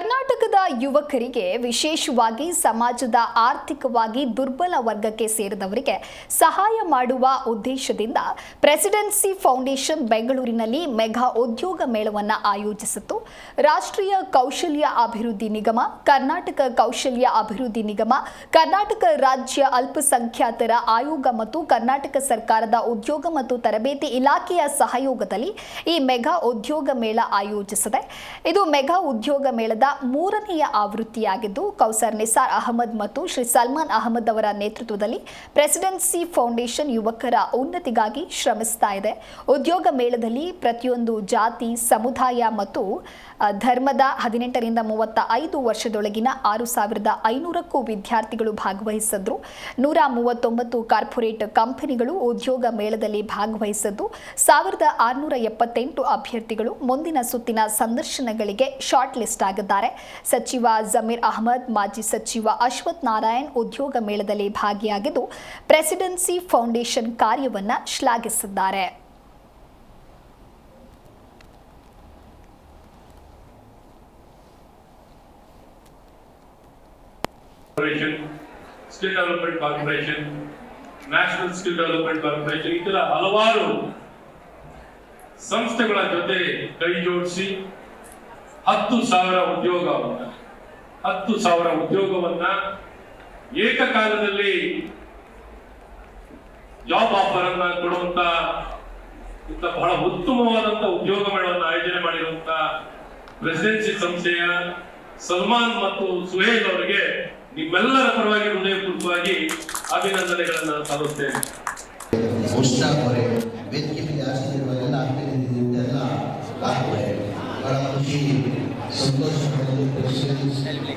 ಕರ್ನಾಟಕದ ಯುವಕರಿಗೆ, ವಿಶೇಷವಾಗಿ ಸಮಾಜದ ಆರ್ಥಿಕವಾಗಿ ದುರ್ಬಲ ವರ್ಗಕ್ಕೆ ಸೇರಿದವರಿಗೆ ಸಹಾಯ ಮಾಡುವ ಉದ್ದೇಶದಿಂದ ಪ್ರೆಸಿಡೆನ್ಸಿ ಫೌಂಡೇಶನ್ ಬೆಂಗಳೂರಿನಲ್ಲಿ ಮೆಗಾ ಉದ್ಯೋಗ ಮೇಳವನ್ನು ಆಯೋಜಿಸಿತ್ತು. ರಾಷ್ಟ್ರೀಯ ಕೌಶಲ್ಯ ಅಭಿವೃದ್ಧಿ ನಿಗಮ, ಕರ್ನಾಟಕ ಕೌಶಲ್ಯ ಅಭಿವೃದ್ಧಿ ನಿಗಮ, ಕರ್ನಾಟಕ ರಾಜ್ಯ ಅಲ್ಪಸಂಖ್ಯಾತರ ಆಯೋಗ ಮತ್ತು ಕರ್ನಾಟಕ ಸರ್ಕಾರದ ಉದ್ಯೋಗ ಮತ್ತು ತರಬೇತಿ ಇಲಾಖೆಯ ಸಹಯೋಗದಲ್ಲಿ ಈ ಮೆಗಾ ಉದ್ಯೋಗ ಮೇಳ ಆಯೋಜಿಸಿದೆ. ಇದು ಮೆಗಾ ಉದ್ಯೋಗ ಮೇಳದ ಮೂರನೆಯ ಆವೃತ್ತಿಯಾಗಿದ್ದು ಕೌಸರ್ ನಿಸಾರ್ ಅಹಮದ್ ಮತ್ತು ಶ್ರೀ ಸಲ್ಮಾನ್ ಅಹಮದ್ ಅವರ ನೇತೃತ್ವದಲ್ಲಿ ಪ್ರೆಸಿಡೆನ್ಸಿ ಫೌಂಡೇಶನ್ ಯುವಕರ ಉನ್ನತಿಗಾಗಿ ಶ್ರಮಿಸ್ತಾ ಇದೆ. ಉದ್ಯೋಗ ಮೇಳದಲ್ಲಿ ಪ್ರತಿಯೊಂದು ಜಾತಿ, ಸಮುದಾಯ ಮತ್ತು ಧರ್ಮದ ಹದಿನೆಂಟರಿಂದ ಮೂವತ್ತ ಐದು ವರ್ಷದೊಳಗಿನ ಆರು ಸಾವಿರದ ಐನೂರಕ್ಕೂ ವಿದ್ಯಾರ್ಥಿಗಳು ಭಾಗವಹಿಸಿದ್ರು. ನೂರ ಮೂವತ್ತೊಂಬತ್ತು ಕಾರ್ಪೊರೇಟ್ ಕಂಪನಿಗಳು ಉದ್ಯೋಗ ಮೇಳದಲ್ಲಿ ಭಾಗವಹಿಸಿದ್ದು, ಸಾವಿರದ ಆರುನೂರ ಎಪ್ಪತ್ತೆಂಟು ಅಭ್ಯರ್ಥಿಗಳು ಮುಂದಿನ ಸುತ್ತಿನ ಸಂದರ್ಶನಗಳಿಗೆ ಶಾರ್ಟ್ ಲಿಸ್ಟ್ ಆಗಿದ್ದಾರೆ. ಸಚಿವ ಜಮೀರ್ ಅಹಮದ್, ಮಾಜಿ ಸಚಿವ ಅಶ್ವಥ್ ನಾರಾಯಣ್ ಉದ್ಯೋಗ ಮೇಳದಲ್ಲಿ ಭಾಗಿಯಾಗಿದ್ದು, ಪ್ರೆಸಿಡೆನ್ಸಿ ಫೌಂಡೇಶನ್ ಕಾರ್ಯವನ್ನು ಶ್ಲಾಘಿಸಿದ್ದಾರೆ. Skill development corporation national skill development corporation ಇತರ ಹಲವಾರು ಸಂಸ್ಥೆಗಳ ಜೊತೆ ಕೈ ಜೋಡಿಸಿ ಹತ್ತು ಸಾವಿರ ಉದ್ಯೋಗವನ್ನ. ಹತ್ತು ಸಾವಿರ ಉದ್ಯೋಗವನ್ನ ಏಕಕಾಲದಲ್ಲಿ ಜಾಬ್ ಆಫರ್ ಅನ್ನ ಕೊಡುವಂತ ಇಂಥ ಬಹಳ ಉತ್ತಮವಾದಂತ ಉದ್ಯೋಗ ಮೇಳವನ್ನು ಆಯೋಜನೆ ಮಾಡಿರುವಂತ ಪ್ರೆಸಿಡೆನ್ಸಿ ಸಂಸ್ಥೆಯ ಸಲ್ಮಾನ್ ಮತ್ತು ಸುಹೇಲ್ ಅವರಿಗೆ ನಿಮ್ಮೆಲ್ಲರ ಪರವಾಗಿ ಹೃದಯಪೂರ್ವಕವಾಗಿ ಅಭಿನಂದನೆಗಳನ್ನು ಸಲ್ಲಿಸ್ತೇನೆ.